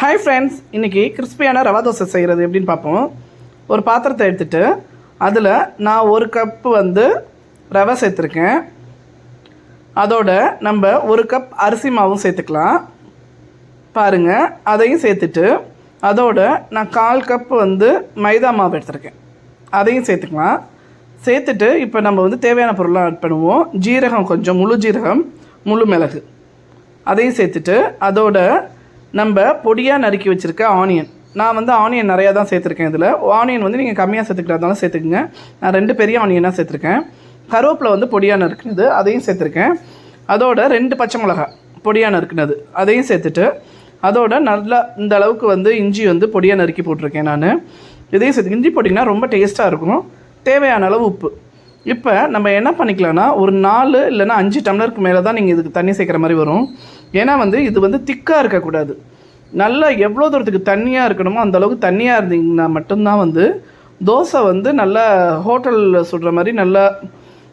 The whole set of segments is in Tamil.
ஹாய் ஃப்ரெண்ட்ஸ் இன்றைக்கி கிறிஸ்பியான ரவா தோசை செய்கிறது எப்படின்னு பார்ப்போம். ஒரு பாத்திரத்தை எடுத்துட்டு அதில் நான் ஒரு கப்பு வந்து ரவை சேர்த்துருக்கேன். அதோட நம்ம ஒரு கப் அரிசி மாவும் சேர்த்துக்கலாம். பாருங்கள் அதையும் சேர்த்துட்டு அதோட நான் கால் கப் வந்து மைதா மாவு எடுத்திருக்கேன். அதையும் சேர்த்துக்கலாம். சேர்த்துட்டு இப்போ நம்ம வந்து தேவையான பொருளாக ஆட் பண்ணுவோம். ஜீரகம் கொஞ்சம் முழு ஜீரகம் முழு மிளகு. அதையும் சேர்த்துட்டு அதோட நம்ம பொடியாக நறுக்கி வச்சுருக்க ஆனியன் நான் வந்து ஆனியன் நிறையா தான் சேர்த்துருக்கேன் இதில். ஆனியன் வந்து நீங்கள் கம்மியாக சேர்த்துக்கிறதாலும் சேர்த்துக்குங்க. நான் ரெண்டு பெரிய ஆனியனாக சேர்த்துருக்கேன். கருவேப்பிலை வந்து பொடியாக நறுக்குனது அதையும் சேர்த்துருக்கேன். அதோட ரெண்டு பச்சை மிளகா பொடியாக நறுக்குனது அதையும் சேர்த்துட்டு அதோட நல்லா இந்த அளவுக்கு வந்து இஞ்சி வந்து பொடியாக நறுக்கி போட்டிருக்கேன் நான். இதையும் சேர்த்து இஞ்சி போட்டிங்கன்னா ரொம்ப டேஸ்ட்டாக இருக்கும் தேவையான அளவு உப்பு. இப்போ நம்ம என்ன பண்ணிக்கலாம்னா ஒரு நாலு இல்லைன்னா அஞ்சு டம்ளருக்கு மேலே தான் நீங்கள் இதுக்கு தண்ணி சேர்க்குற மாதிரி வரும். ஏன்னா வந்து இது வந்து திக்காக இருக்கக்கூடாது. நல்லா எவ்வளோ தூரத்துக்கு தண்ணியாக இருக்கணுமோ அந்தளவுக்கு தண்ணியாக இருந்தீங்கன்னா மட்டும்தான் வந்து தோசை வந்து நல்லா ஹோட்டலில் சுடுற மாதிரி நல்லா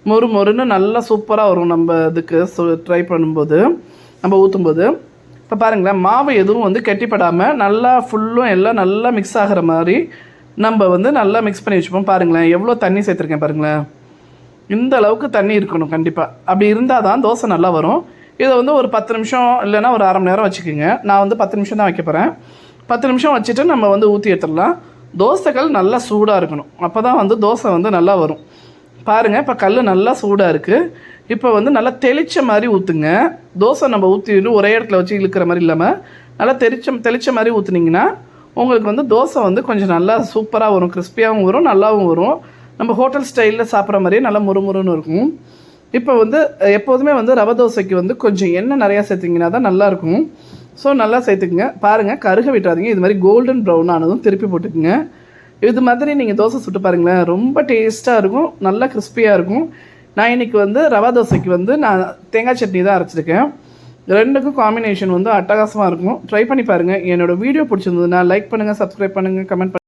மொறு மொறுன்னு நல்லா சூப்பராக வரும். நம்ம இதுக்கு ட்ரை பண்ணும்போது நம்ம ஊற்றும்போது இப்போ பாருங்களேன் மாவு எதுவும் வந்து கெட்டிப்படாமல் நல்லா ஃபுல்லும் எல்லாம் நல்லா மிக்ஸ் ஆகிற மாதிரி நம்ம வந்து நல்லா மிக்ஸ் பண்ணி வச்சுப்போம். பாருங்களேன் எவ்வளோ தண்ணி சேர்த்துருக்கேன் பாருங்களேன். இந்த அளவுக்கு தண்ணி இருக்கணும் கண்டிப்பாக அப்படி இருந்தால் தான் தோசை நல்லா வரும். இதை வந்து ஒரு பத்து நிமிஷம் இல்லைன்னா ஒரு அரை மணி நேரம் வச்சுக்கோங்க. நான் வந்து பத்து நிமிஷம் தான் வைக்க போகிறேன் பத்து நிமிஷம் வச்சுட்டு நம்ம வந்து ஊற்றி எடுத்துடலாம். தோசைகள் நல்லா சூடாக இருக்கணும். அப்போ தான் வந்து தோசை வந்து நல்லா வரும். பாருங்கள் இப்போ கல் நல்லா சூடாக இருக்குது இப்போ வந்து நல்லா தெளித்த மாதிரி ஊற்றுங்க தோசை நம்ம ஊற்றி ஒரே இடத்துல வச்சு இழுக்கிற மாதிரி இல்லாமல் நல்லா தெளிச்ச தெளித்த மாதிரி ஊற்றுனீங்கன்னா உங்களுக்கு வந்து தோசை வந்து கொஞ்சம் நல்லா சூப்பராக வரும். கிறிஸ்பியாகவும் வரும் நல்லாவும் வரும். நம்ம ஹோட்டல் ஸ்டைலில் சாப்பிட்ற மாதிரியே நல்லா முறுமுறுன்னு இருக்கும். இப்போ வந்து எப்போதுமே வந்து ரவை தோசைக்கு வந்து கொஞ்சம் எண்ணெய் நிறையா சேர்த்திங்கன்னா தான் நல்லாயிருக்கும் ஸோ நல்லா சேர்த்துக்குங்க. பாருங்கள் கருக விட்டுறாதீங்க. இது மாதிரி கோல்டன் ப்ரௌன் ஆனதும் திருப்பி போட்டுக்குங்க. இது மாதிரி நீங்கள் தோசை சுட்டு பாருங்களேன். ரொம்ப டேஸ்ட்டாக இருக்கும். நல்லா கிறிஸ்பியாக இருக்கும். நான் இன்றைக்கி வந்து ரவா தோசைக்கு வந்து நான் தேங்காய் சட்னி தான் அரைச்சிருக்கேன். ரெண்டுக்கும் காம்பினேஷன் வந்து அட்டகாசமாக இருக்கும். ட்ரை பண்ணி பாருங்கள் என்னோடய வீடியோ பிடிச்சிருந்ததுன்னா லைக் பண்ணுங்கள் சப்ஸ்கிரைப் பண்ணுங்கள் கமெண்ட்